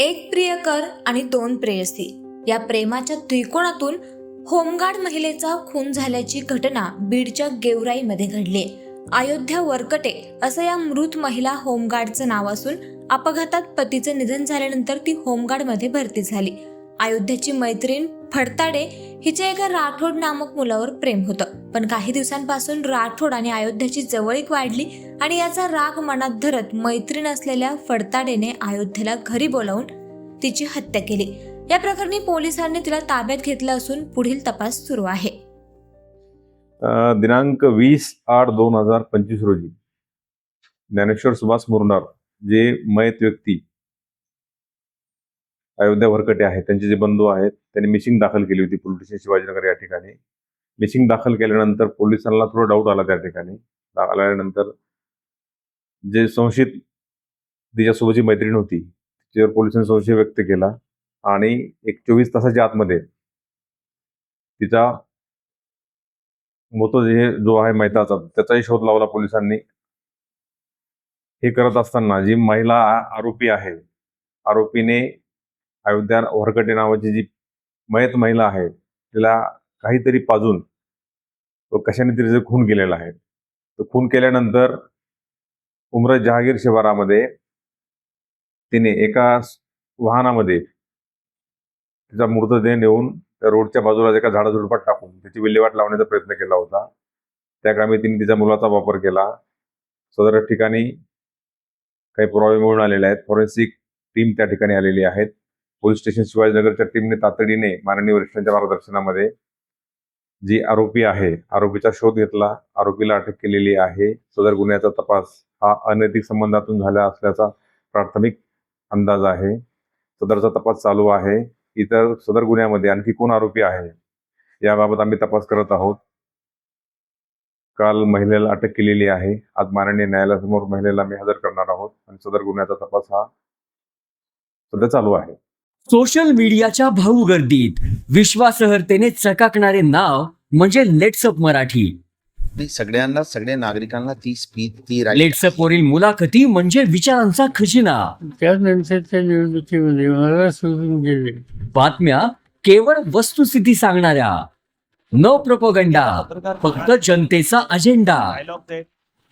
एक प्रियकर आणि दोन प्रेयसी या प्रेमाच्या त्रिकोणातून होमगार्ड महिलेचा खून झाल्याची घटना बीडच्या गेवराईमध्ये घडली. अयोध्या वरकटे असं या मृत महिला होमगार्डचं नाव असून अपघातात पतीचं निधन झाल्यानंतर ती होमगार्डमध्ये भरती झाली. अयोध्याची मैत्रीण फडताडे हिच्या एका राठोड नामक मुलावर प्रेम होतं. पण काही दिवसांपासून राठोड आणि अयोध्याची जवळीक वाढली आणि याचा राग मनात धरत मैत्रीण असलेल्या फडताडेने अयोध्येला घरी बोलावून तिची हत्या केली. या प्रकरणी पोलिसांनी तिला ताब्यात घेतलं असून पुढील तपास सुरू आहे. दिनांक वीस आठ दोन हजार पंचवीस रोजी ज्ञानेश्वर सुभाष मुरणार जे मयत व्यक्ती अयोध्या भरकटे आहेत. त्यांचे जे बंधू आहेत त्यांनी मिसिंग दाखल केली होती पोलीस स्टेशन शिवाजीनगर या ठिकाणी. मिसिंग दाखल केल्यानंतर पोलिसांना थोडा डाऊट आला त्या ठिकाणी. आल्यानंतर जे संशयित तिच्यासोबतची मैत्रीण होती तिच्यावर पोलिसांनी संशय व्यक्त केला आणि एक चोवीस तासाच्या आतमध्ये तिचा मृतदेह जो आहे मैताचा त्याचाही शोध लावला पोलिसांनी. हे करत असताना जी महिला आरोपी आहे आरोपीने अयोध्या वरकटे नावाची जी मयत महिला आहे तिला काहीतरी पाजून तो कशाने तरी खून केलेला आहे. तो खून केल्यानंतर उमरत जहागीर शिवारामध्ये तिने एका वाहनामध्ये तिचा मृतदेह नेऊन त्या रोडच्या बाजूला एका झाडाझुडपात टाकून त्याची विल्हेवाट लावण्याचा प्रयत्न केला होता. त्या कामी तिने तिच्या मुलाचा वापर केला. सदर ठिकाणी काही पुरावे मिळून आलेले आहेत. फॉरेन्सिक टीम त्या ठिकाणी आलेली आहेत. पोलीस स्टेशन शिवाजीनगरच्या टीमने तातडीने माननीय वरिष्ठांच्या मार्गदर्शनामध्ये जी आरोपी आहे आरोपीचा शोध घेतला. आरोपीला अटक केलेली आहे. सदर गुन्ह्याचा तपास हा अनैतिक संबंधातून झाला असल्याचा प्राथमिक अंदाज आहे. सदरचा तपास चालू आहे. इतर सदर गुन्ह्यामध्ये आणखी कोण आरोपी आहे याबाबत आम्ही तपास करत आहोत. काल महिलेला अटक केलेली आहे. आज माननीय न्यायालयासमोर महिलेला मी हजर करणार आहोत आणि सदर गुन्ह्याचा तपास हा सध्या चालू आहे. सोशल मीडियाच्या भाऊ गर्दीत. विश्वासार्हतेने चकाकणारे नाव म्हणजे लेट्सअप मराठी. सगळ्यांना सगळ्या नागरिकांना ती स्पीच ती लेट्सअप वरील मुलाखती म्हणजे विचारांचा खजिना. निवडणुकीमध्ये मला सोडून गेले. बातम्या केवळ वस्तुस्थिती सांगणाऱ्या. न प्रोपोगंडा फक्त जनतेचा अजेंडा